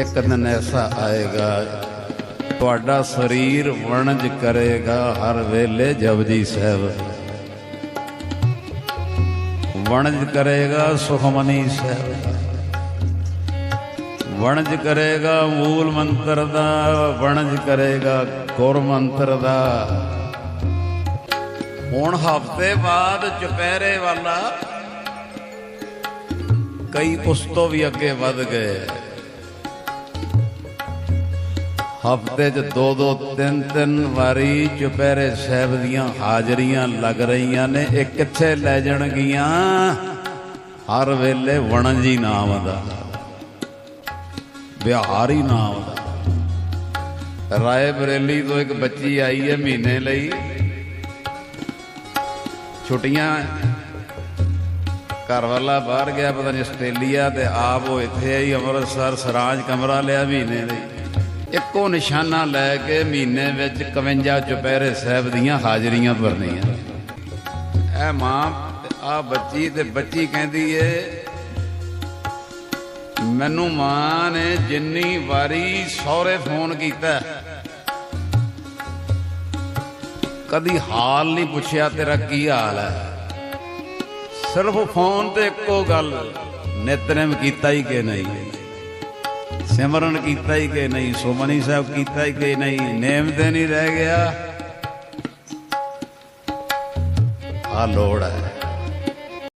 ਇੱਕ ਦਿਨ ਐਸਾ ਆਏਗਾ, ਤੁਹਾਡਾ ਸਰੀਰ ਵਣਜ ਕਰੇਗਾ ਹਰ ਵੇਲੇ ਜਪਜੀ ਸਾਹਿਬ। ਵਣਜ ਕਰੇਗਾ ਸੁਖਮਨੀ ਸਾਹਿਬ। ਵਣਜ ਕਰੇਗਾ ਮੂਲ ਮੰਤਰ ਦਾ, ਵਣਜ ਕਰੇਗਾ ਗੁਰ ਮੰਤਰ ਦਾ। ਹੁਣ ਹਫ਼ਤੇ ਬਾਅਦ ਚੁਪਹਿਰੇ ਵਾਲਾ ਕਈ ਉਸ ਤੋਂ ਵੀ ਅੱਗੇ ਵੱਧ ਗਏ। ਹਫ਼ਤੇ 'ਚ ਦੋ ਦੋ ਤਿੰਨ ਤਿੰਨ ਵਾਰੀ ਚੁਪਹਿਰੇ ਸਾਹਿਬ ਦੀਆਂ ਹਾਜ਼ਰੀਆਂ ਲੱਗ ਰਹੀਆਂ ਨੇ। ਇਹ ਕਿੱਥੇ ਲੈ ਜਾਣਗੀਆਂ? ਹਰ ਵੇਲੇ ਵਣਜੀ ਨਾਮ ਦਾ ਬਿਹਾਰੀ ਨਾਮ ਦਾ। ਰਾਏ ਬਰੇਲੀ ਤੋਂ ਇੱਕ ਬੱਚੀ ਆਈ ਹੈ ਮਹੀਨੇ ਲਈ। ਛੁੱਟੀਆਂ ਘਰ ਵਾਲਾ ਬਾਹਰ ਗਿਆ, ਪਤਾ ਨਹੀਂ ਆਸਟ੍ਰੇਲੀਆ ਤੇ ਆਪ ਉਹ ਇੱਥੇ ਆਈ, ਅੰਮ੍ਰਿਤਸਰ ਸਰਾਜ ਕਮਰਾ ਲਿਆ ਮਹੀਨੇ ਲਈ। ਇੱਕੋ ਨਿਸ਼ਾਨਾ ਲੈ ਕੇ ਮਹੀਨੇ ਵਿੱਚ 51 ਚੁਪਹਿਰੇ ਸਾਹਿਬ ਦੀਆਂ ਹਾਜ਼ਰੀਆਂ ਭਰਨੀਆਂ। ਇਹ ਮਾਂ, ਆ ਬੱਚੀ ਤੇ ਬੱਚੀ ਕਹਿੰਦੀ ਏ, ਮੈਨੂੰ ਮਾਂ ਨੇ ਜਿੰਨੀ ਵਾਰੀ ਸਹੁਰੇ ਫੋਨ ਕੀਤਾ, ਕਦੀ ਹਾਲ ਨਹੀਂ ਪੁੱਛਿਆ ਤੇਰਾ ਕੀ ਹਾਲ ਹੈ। ਸਿਰਫ ਫੋਨ ਤੇ ਇੱਕੋ ਗੱਲ, ਨਿਤਨੇਮ ਕੀਤਾ ਹੀ ਕਿ ਨਹੀਂ? ਸਿਮਰਨ ਕੀਤਾ ਹੀ ਕਿ ਨਹੀਂ, ਸੁਮਨੀ ਸਾਹਿਬ ਕੀਤਾ ਹੀ ਕਿ ਨਹੀਂ, ਨੇਮ ਤੇ ਨਹੀਂ ਰਹਿ ਗਿਆ। ਆ ਲੋੜ ਹੈ।